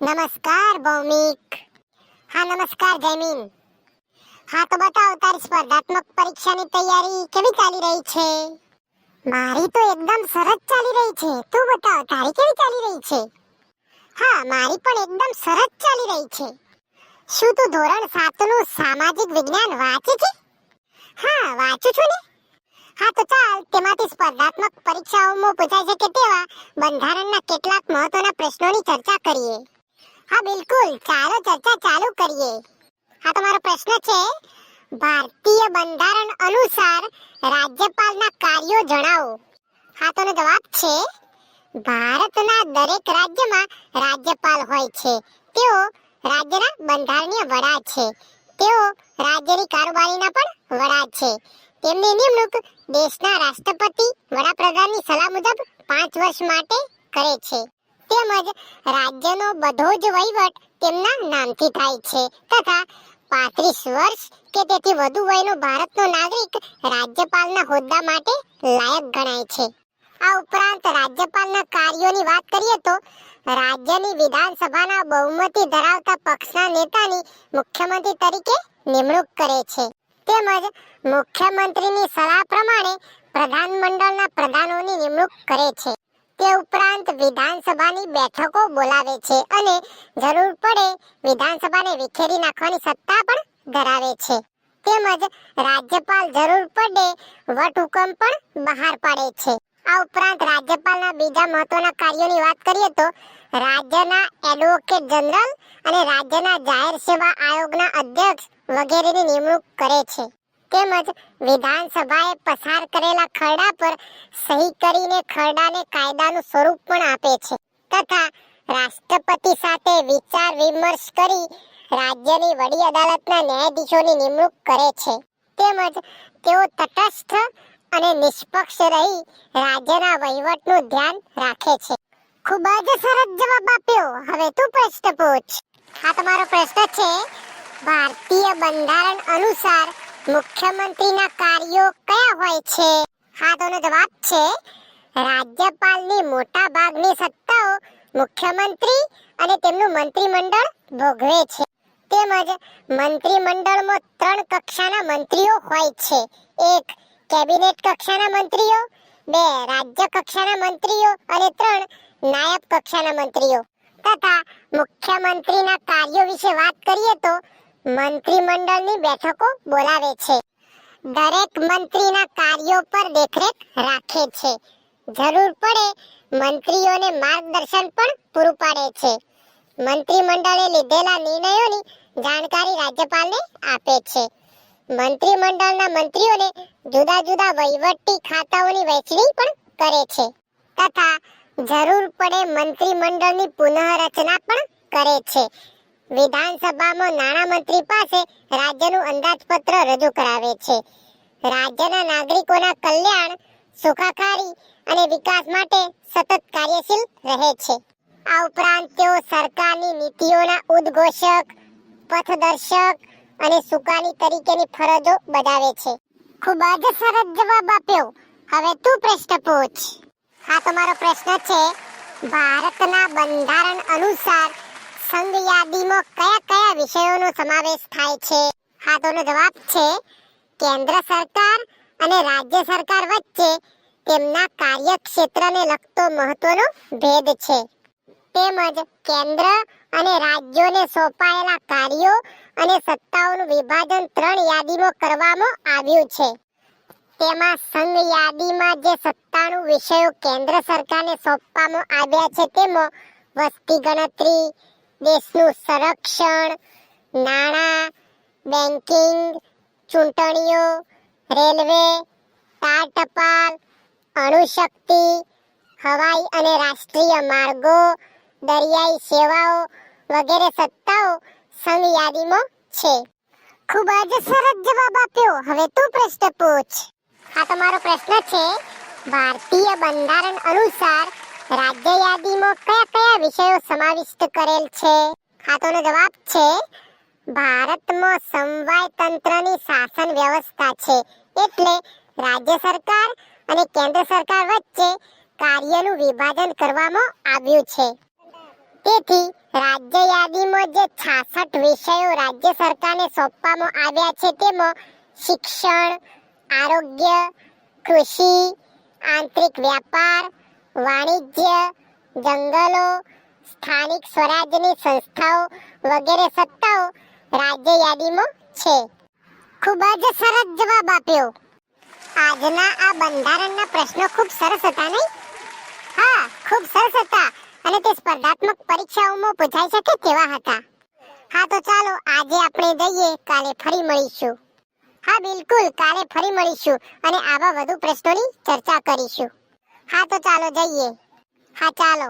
નમસ્કાર, ભૌમિક. હા, નમસ્કાર, જયમીન. હા, તો બતાવ, તારી સ્પર્ધાત્મક પરીક્ષાની તૈયારી કેવી ચાલી રહી છે? મારી તો એકદમ સરસ ચાલી રહી છે. તું બતાવ, તારી કેવી ચાલી રહી છે? હા, મારી પણ એકદમ સરસ ચાલી રહી છે. શું તું ધોરણ સાતનું સામાજિક વિજ્ઞાન વાંચે છે? હા, વાંચું છું ને. હા, તો ચાલ, તેમાંથી સ્પર્ધાત્મક પરીક્ષાઓમાં પૂછાય છે કે તેવા બંધારણના કેટલાક મહત્વના પ્રશ્નોની ચર્ચા કરીએ. હા, બિલકુલ. ચાલો, ચર્ચા ચાલુ કરીએ. હા, તમારો પ્રશ્ન છે, ભારતીય બંધારણ અનુસાર રાજ્યપાલના કાર્યો જણાવો. હા, તો એનો જવાબ છે, ભારતના દરેક રાજ્યમાં રાજ્યપાલ હોય છે. તેઓ રાજ્યના બંધારણીય વડા છે. તેઓ રાજ્યની કારોબારીના પણ વડા છે. તેમની નિમણૂક દેશના રાષ્ટ્રપતિ, વડાપ્રધાનની સલાહ મુજબ પાંચ વર્ષ માટે કરે છે. તેમજ રાજ્યનો બધો જ વહીવટ તેમના નામથી થાય છે તથા પાંત્રીસ વર્ષ કે તેથી વધુ વયનો ભારતનો નાગરિક રાજ્યપાલના હોદ્દા માટે લાયક ગણાય છે. આ ઉપરાંત રાજ્યપાલના કાર્યોની વાત કરીએ તો રાજ્યની વિધાનસભાના બહુમતી ધરાવતા પક્ષના નેતાની મુખ્યમંત્રી તરીકે નિમણૂક કરે છે. તેમજ મુખ્યમંત્રીની સલાહ પ્રમાણે પ્રધાનમંડળના પ્રધાનોની નિમણૂક કરે છે. તે ઉપરાંત વિધાનસભાની બેઠકો બોલાવે છે અને જરૂર પડે વિધાનસભાને વિખેરી નાખવાની સત્તા પણ ધરાવે છે. તેમજ રાજ્યપાલ જરૂર પડે વટહુકમ પણ બહાર પાડે છે. આ ઉપરાંત રાજ્યપાલના બીજા મહત્વના કાર્યોની વાત કરીએ તો રાજ્યના એડવોકેટ જનરલ અને રાજ્યના જાહેર સેવા આયોગના અધ્યક્ષ વગેરેની નિમણૂક કરે છે. તેમજ વિધાનસભાએ પસાર કરેલા ખરડા પર સહી કરીને ખરડાને કાયદાનું સ્વરૂપ પણ આપે છે. તથા રાષ્ટ્રપતિ સાથે વિચાર વિમર્શ કરી રાજ્યની વડી અદાલતના ન્યાયાધીશોની નિમણૂક કરે છે. તેમજ તેઓ તટસ્થ અને નિષ્પક્ષ રહી રાજ્યના વહીવટનું ધ્યાન રાખે છે. ખૂબ જ સરસ જવાબ આપ્યો. હવે તું પ્રશ્ન પૂછ. આ તમારો પ્રશ્ન છે, ભારતીય બંધારણ અનુસાર મુખ્યમંત્રીના કાર્યો કયા હોય છે? હા તો જવાબ છે, રાજ્યપાલની મોટા ભાગની સત્તાઓ મુખ્યમંત્રી અને તેમનું મંત્રીમંડળ ભોગવે છે. તેમજ મંત્રીમંડળમાં ત્રણ કક્ષાના મંત્રીઓ હોય છે. એક કેબિનેટ કક્ષાના મંત્રીઓ, બે રાજ્ય કક્ષાના મંત્રીઓ અને ત્રણ નાયબ કક્ષાના મંત્રીઓ. તથા મુખ્યમંત્રીના કાર્યો વિશે વાત કરીએ તો મંત્રીમંડળની બેઠકો બોલાવે છે. દરેક મંત્રીના કાર્યો પર દેખરેખ રાખે છે. જરૂર પડે મંત્રીઓને માર્ગદર્શન પણ પૂરું પાડે છે. મંત્રીમંડળે લીધેલા નિર્ણયોની જાણકારી રાજ્યપાલને આપે છે. મંત્રીમંડળના મંત્રીઓને જુદા જુદા વહીવટી ખાતાઓની વહેંચણી પણ કરે છે. તથા જરૂર પડે મંત્રીમંડળની પુનઃરચના પણ કરે છે. વિધાનસભામાં નાણામંત્રી પાસે રાજ્યનું અંદાજપત્ર રજૂ કરાવે છે. રાજ્યના નાગરિકોના કલ્યાણ, સુખાકારી અને વિકાસ માટે સતત કાર્યશીલ રહે છે. આ ઉપરાંત તેઓ સરકારની નીતિઓના ઉદ્ઘોષક, પથદર્શક અને સુકાની તરીકેની ફરજો બજાવે છે. ખૂબ જ સરસ જવાબ આપ્યો. હવે તું પ્રશ્ન પૂછ. આ તમારો પ્રશ્ન છે, ભારતના બંધારણ અનુસાર સંઘ યાદીમાં કયા કયા વિષયોનો સમાવેશ થાય છે? હા તોનો જવાબ છે, કેન્દ્ર સરકાર અને રાજ્ય સરકાર વચ્ચે તેમના કાર્યક્ષેત્રને લગતો મહત્વનો ભેદ છે. તેમજ કેન્દ્ર અને રાજ્યોને સોંપાયેલા કાર્યો અને સત્તાઓનું વિભાજન ત્રણ યાદીમાં કરવામાં આવ્યું છે. તેમાં સંઘ યાદીમાં જે સત્તાનું વિષયો કેન્દ્ર સરકારને સોંપવામાં આવ્યા છે, તેમાં વસ્તી ગણતરી દેશનું સંરક્ષણ, નાણાં બેન્કિંગ ચૂંટણીઓ, રેલવે તાર ટપાલ, અણુશક્તિ, હવાઈ અને રાષ્ટ્રીય માર્ગો, દરિયાઈ સેવાઓ વગેરે સત્તાઓ સંઘ યાદીમાં છે. ખૂબ જ સરસ જવાબ આપ્યો. હવે તું પ્રશ્ન પૂછ. આ તમારો પ્રશ્ન છે, ભારતીય બંધારણ અનુસાર રાજ્ય યાદીમાં કયા કયા વિષયો સમાવિષ્ટ કરેલ છે? આ તોનો જવાબ છે, ભારતમાં સમવાય તંત્રની શાસન વ્યવસ્થા છે એટલે રાજ્ય સરકાર અને કેન્દ્ર સરકાર વચ્ચે કાર્યનું વિભાજન કરવામાં આવ્યું છે. તેથી રાજ્ય યાદીમાં જે 66 વિષયો રાજ્ય સરકારને સોંપવામાં આવ્યા છે તેમાં શિક્ષણ, આરોગ્ય, કૃષિ, આંતરિક વ્યાપાર વાણિજ્ય, જંગલો, સ્થાનિક સ્વરાજ્યની સંસ્થાઓ વગેરે સત્તાઓ રાજ્ય યાદીમાં છે. ખૂબ જ સરસ જવાબ આપ્યો. આજના આ બંધારણના પ્રશ્નો ખૂબ સરસ હતા નહીં? હા, ખૂબ સરસ હતા અને તે સ્પર્ધાત્મક પરીક્ષાઓમાં પૂછાઈ શકે તેવા હતા? હા, તો ચાલો આજે આપણે જઈએ, કાલે ફરી મળીશું. હા, બિલકુલ, કાલે ફરી મળીશું અને આવા વધુ પ્રશ્નોની ચર્ચા કરીશું. હા તો ચાલો જઈએ. હા ચાલો.